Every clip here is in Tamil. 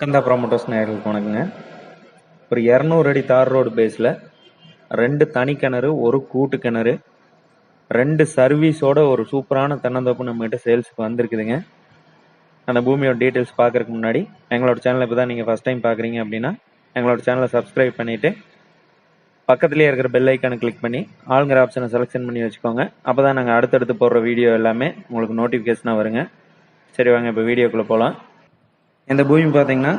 கந்தா ப்ராமோட்டர்ஸ் நேர்களுக்கு வணக்கங்க. ஒரு இரநூறு அடி தார் ரோடு பேஸில் ரெண்டு தனி கிணறு ஒரு கூட்டு கிணறு ரெண்டு சர்வீஸோட ஒரு சூப்பரான தென்னந்தோப்பு நம்மகிட்ட சேல்ஸுக்கு வந்திருக்குதுங்க. அந்த பூமியோட டீட்டெயில்ஸ் பார்க்குறதுக்கு முன்னாடி எங்களோட சேனலை இப்போ தான் நீங்கள் ஃபஸ்ட் டைம் பார்க்குறீங்க அப்படின்னா எங்களோட சேனலை சப்ஸ்கிரைப் பண்ணிவிட்டு பக்கத்துலேயே இருக்கிற பெல் ஐக்கானை கிளிக் பண்ணி ஆளுங்கிற ஆப்ஷனை செலெக்ஷன் பண்ணி வச்சுக்கோங்க. அப்போ தான் நாங்கள் அடுத்தடுத்து போடுற வீடியோ எல்லாமே உங்களுக்கு நோட்டிஃபிகேஷனாக வருங்க. சரி வாங்க இப்போ வீடியோக்குள்ளே போகலாம் இந்த பூமி பார்த்தீங்கன்னா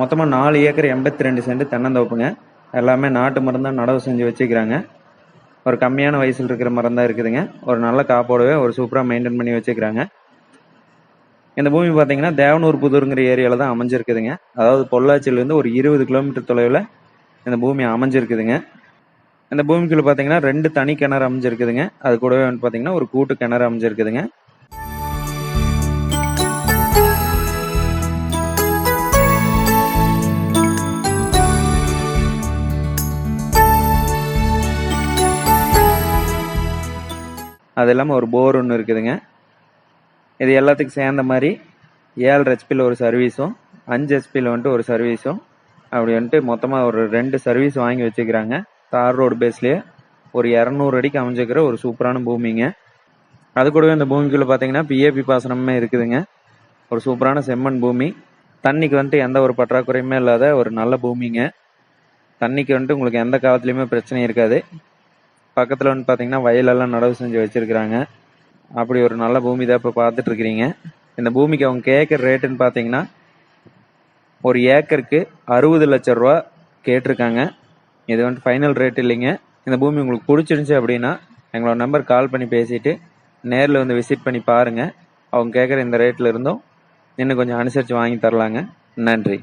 மொத்தமாக நாலு ஏக்கர் எண்பத்தி ரெண்டு சென்ட் தென்னந்தோப்புங்க. எல்லாமே நாட்டு மருந்தாக நடவு செஞ்சு வச்சுக்கிறாங்க. ஒரு கம்மியான வயசில் இருக்கிற மரம் இருக்குதுங்க. ஒரு நல்ல காப்போடவே ஒரு சூப்பராக மெயின்டைன் பண்ணி வச்சுக்கிறாங்க. இந்த பூமி பார்த்தீங்கன்னா தேவனூர் புதூருங்கிற ஏரியாவில் தான் அமைஞ்சிருக்குதுங்க. அதாவது பொள்ளாச்சியிலேருந்து ஒரு இருபது கிலோமீட்டர் தொலைவில் இந்த பூமி அமைஞ்சிருக்குதுங்க. இந்த பூமிக்குள்ளே பார்த்தீங்கன்னா ரெண்டு தனி கிணறு அமைஞ்சிருக்குதுங்க. அது கூடவே வந்து பார்த்தீங்கன்னா ஒரு கூட்டு கிணறு அமைஞ்சிருக்குதுங்க. அது இல்லாமல் ஒரு போர் ஒன்று இருக்குதுங்க. இது எல்லாத்துக்கும் சேர்ந்த மாதிரி ஏழு ஹெச்பியில் ஒரு சர்வீஸும் அஞ்சு ஹெச்பியில் வந்துட்டு ஒரு சர்வீஸும் அப்படி வந்துட்டு மொத்தமாக ஒரு ரெண்டு சர்வீஸ் வாங்கி வச்சுக்கிறாங்க. தார் ரோடு பேஸ்லேயே ஒரு இரநூறு அடிக்கு அமைஞ்சிக்கிற ஒரு சூப்பரான பூமிங்க. அது கூடவே இந்த பூமிக்குள்ளே பார்த்தீங்கன்னா பிஏபி பாசனமே இருக்குதுங்க. ஒரு சூப்பரான செம்மண் பூமி. தண்ணிக்கு வந்துட்டு எந்த ஒரு பற்றாக்குறையுமே இல்லாத ஒரு நல்ல பூமிங்க. தண்ணிக்கு வந்துட்டு உங்களுக்கு எந்த காலத்துலேயுமே பிரச்சனை இருக்காது. பக்கத்தில் வந்து பார்த்தீங்கன்னா வயலெல்லாம் நடவு செஞ்சு வச்சுருக்குறாங்க. அப்படி ஒரு நல்ல பூமி தான் இப்போ பார்த்துட்டு இருக்கிறீங்க இந்த பூமிக்கு அவங்க கேட்குற ரேட்டுன்னு பார்த்தீங்கன்னா ஒரு ஏக்கருக்கு அறுபது லட்ச ரூபா கேட்டிருக்காங்க. இது வந்துட்டு ஃபைனல் ரேட் இல்லைங்க. இந்த பூமி உங்களுக்கு பிடிச்சிருந்துச்சி அப்படின்னா எங்களோட நம்பர் கால் பண்ணி பேசிட்டு நேரில் வந்து விசிட் பண்ணி பாருங்கள் அவங்க கேட்குற இந்த ரேட்டில் இருந்தும் இன்னும் கொஞ்சம் அனுசரித்து வாங்கி தரலாங்க. நன்றி.